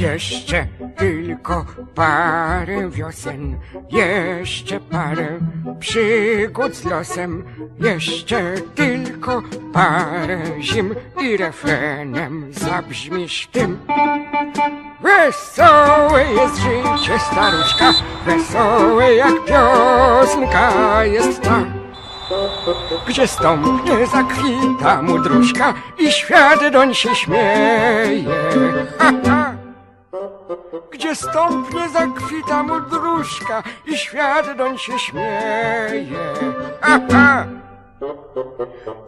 Jeszcze tylko parę wiosen, jeszcze parę przygód z losem, jeszcze tylko parę zim i refrenem zabrzmisz tym. Wesołe jest życie staruszka, wesołe jak piosenka jest ta. Gdzie stąpnie zakwita mu i świat doń się śmieje. Ha, ha. Gdzie stąpnie zakwita mu dróżka i świat doń się śmieje. Ha, ha.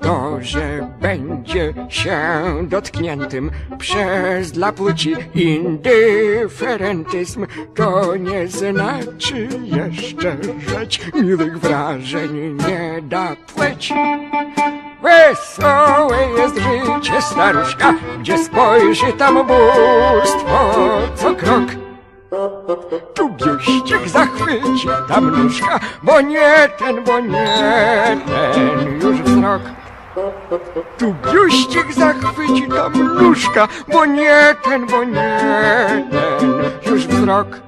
To, że będzie się dotkniętym przez dla płci indyferentyzm, to nie znaczy jeszcze rzeć miłych wrażeń nie da płeć. Wesołe jest życie staruszka, gdzie spojrzy tam bóstwo tam nóżka, bo nie ten, bo nie ten już wzrok. Tu biuścik zachwyci tam nóżka, bo nie ten, bo nie ten już wzrok.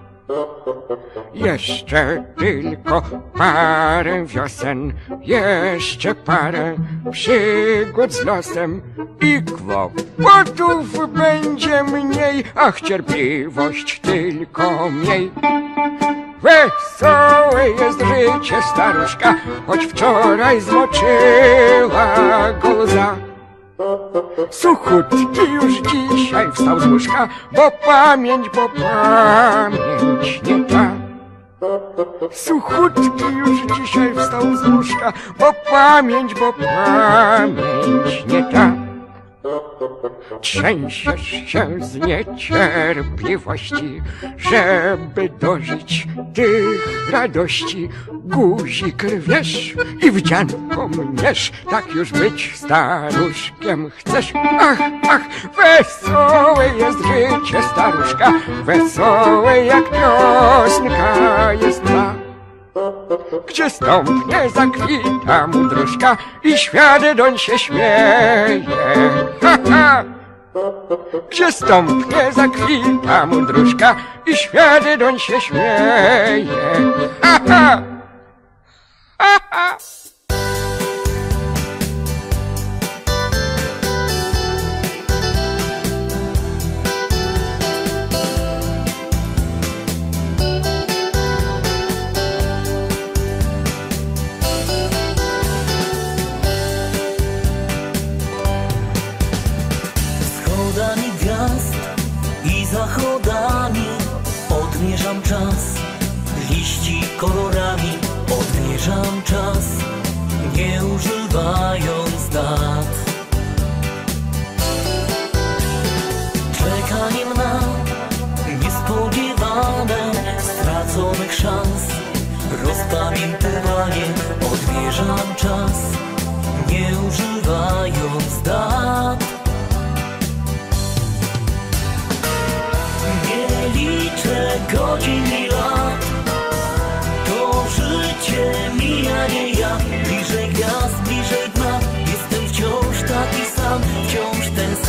Jeszcze tylko parę wiosen, jeszcze parę przygód z losem i kłopotów będzie mniej, ach cierpliwość tylko mniej. Wesołe jest życie staruszka, choć wczoraj zmoczyła go. Suchutki już dzisiaj wstał z łóżka, bo pamięć, bo pamięć nie ta. Suchutki już dzisiaj wstał z łóżka, bo pamięć, bo pamięć nie ta. Trzęsiesz się z niecierpliwości, żeby dożyć tych radości. Guzik rwiesz i wdzianko mniesz, tak już być staruszkiem chcesz. Ach, ach, wesołe jest życie staruszka, wesołe jak piosenka jest. Gdzie stąpnie zakwita mu dróżka i świat doń się śmieje. Ha, ha! Gdzie stąpnie zakwita mu dróżka i świat doń się śmieje. Ha, ha! Ha, ha! Kolorami odmierzam czas, nie używając dat. Czekaniem na niespodziewane straconych szans. Rozpamiętywaniem odmierzam czas,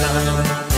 Wciąż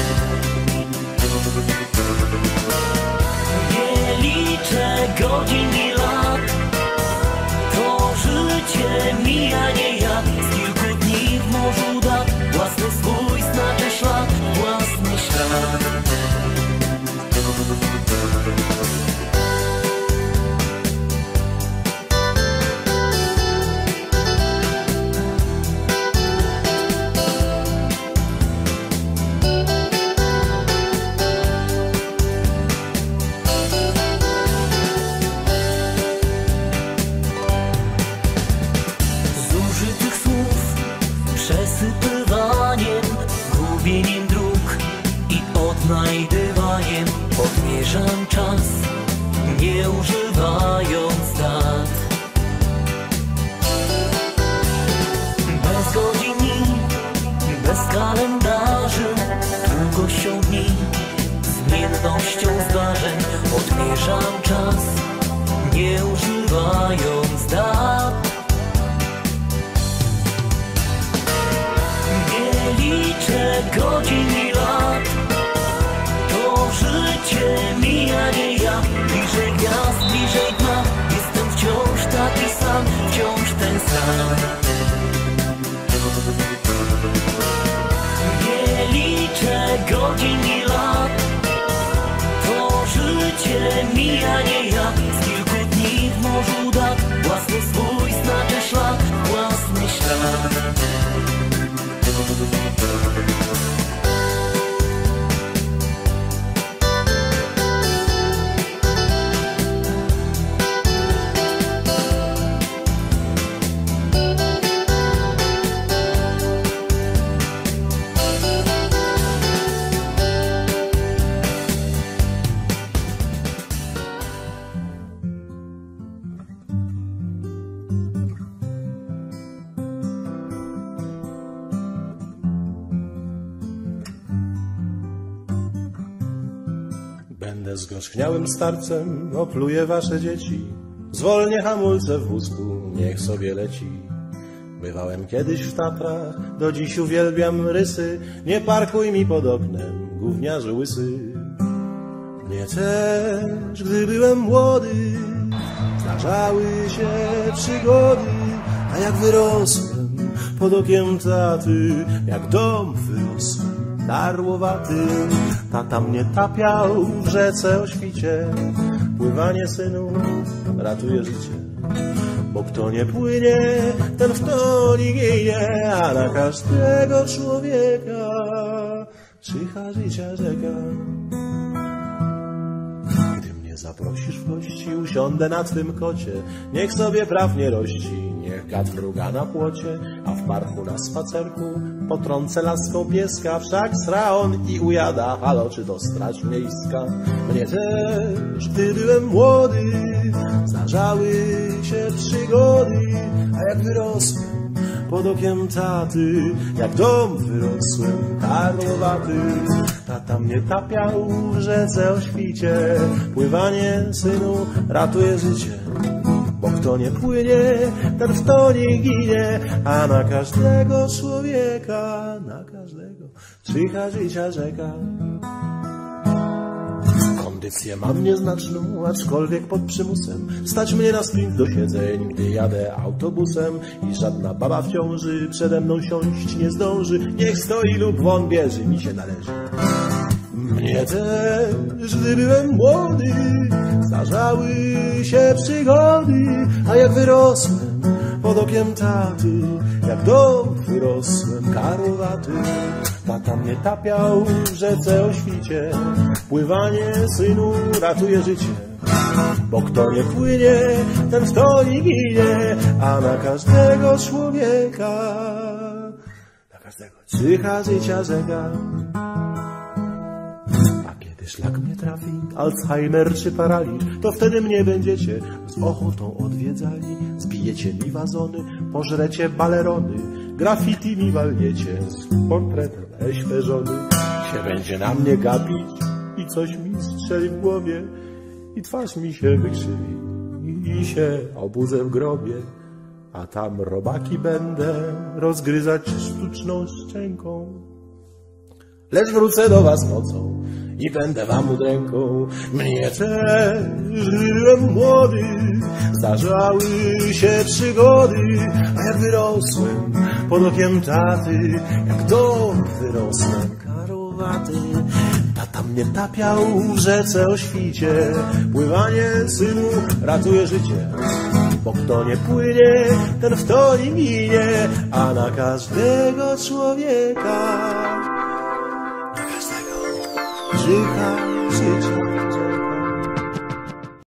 Zapieszam czas, nie używając dat. Nie liczę godzin i lat. To życie mija, nie ja. Bliżej gwiazd, bliżej dna. Jestem wciąż taki sam, wciąż ten sam. Nie liczę godzin i Będę zgorzchniałym starcem, opluję wasze dzieci. Zwolnię hamulce w wózku, niech sobie leci. Bywałem kiedyś w Tatrach, do dziś uwielbiam rysy. Nie parkuj mi pod oknem, gówniarzu łysy. Mnie też, gdy byłem młody, zdarzały się przygody. A jak wyrosłem pod okiem taty, jak dom wyrosłem darłowaty. Tata mnie tapiał w rzece o świcie, pływanie synu ratuje życie. Bo kto nie płynie, ten w to nie ginie, a na każdego człowieka czyha życia rzeka. Gdy mnie zaprosisz w gości, usiądę na twym kocie. Niech sobie praw nie rości, niech gad mruga na płocie, a w parku na spacerku potrącę laską pieska. Wszak sra on i ujada, halo, czy to straż miejska? Mnie też, gdy byłem młody, zdarzały się przygody, a jak wyrosłem, pod okiem taty, jak dom wyrosłem, karłowaty. Tata mnie tapiał w rzece o świcie, pływanie, synu, ratuje życie. Bo kto nie płynie, ten w to nie ginie, a na każdego człowieka, na każdego czyha życia rzeka. Kondycję mam nieznaczną, aczkolwiek pod przymusem Stać mnie na sprint do siedzeń, gdy jadę autobusem I żadna baba w ciąży przede mną siąść nie zdąży Niech stoi lub won bierze, mi się należy mnie też, gdy byłem młody, zdarzały się przygody, a jak wyrosłem pod okiem taty, jak dom wyrosłem karłowaty. Tata mnie tapiał w rzece o świcie, pływanie synu ratuje życie. Bo kto nie płynie, ten w to nie ginie, a na każdego człowieka, na każdego czyha życia rzeka. Kiedy szlak mnie trafi, Alzheimer czy paraliż, to wtedy mnie będziecie z ochotą odwiedzali. Zbijecie mi wazony, pożrecie balerony, graffiti mi walniecie z portretem żony. Się będzie na mnie gapić i coś mi strzeli w głowie i twarz mi się wykrzywi i się obudzę w grobie. A tam robaki będę rozgryzać sztuczną szczęką. Lecz wrócę do was nocą i będę wam udręką. Mnie też, byłem młody, zdarzały się przygody, a jak wyrosłem pod okiem taty, jak dom wyrosłem karowaty. Tata mnie tapiał w rzece o świcie, pływanie synu ratuje życie. Bo kto nie płynie, ten w to nie ginie, a na każdego człowieka na każdego czyha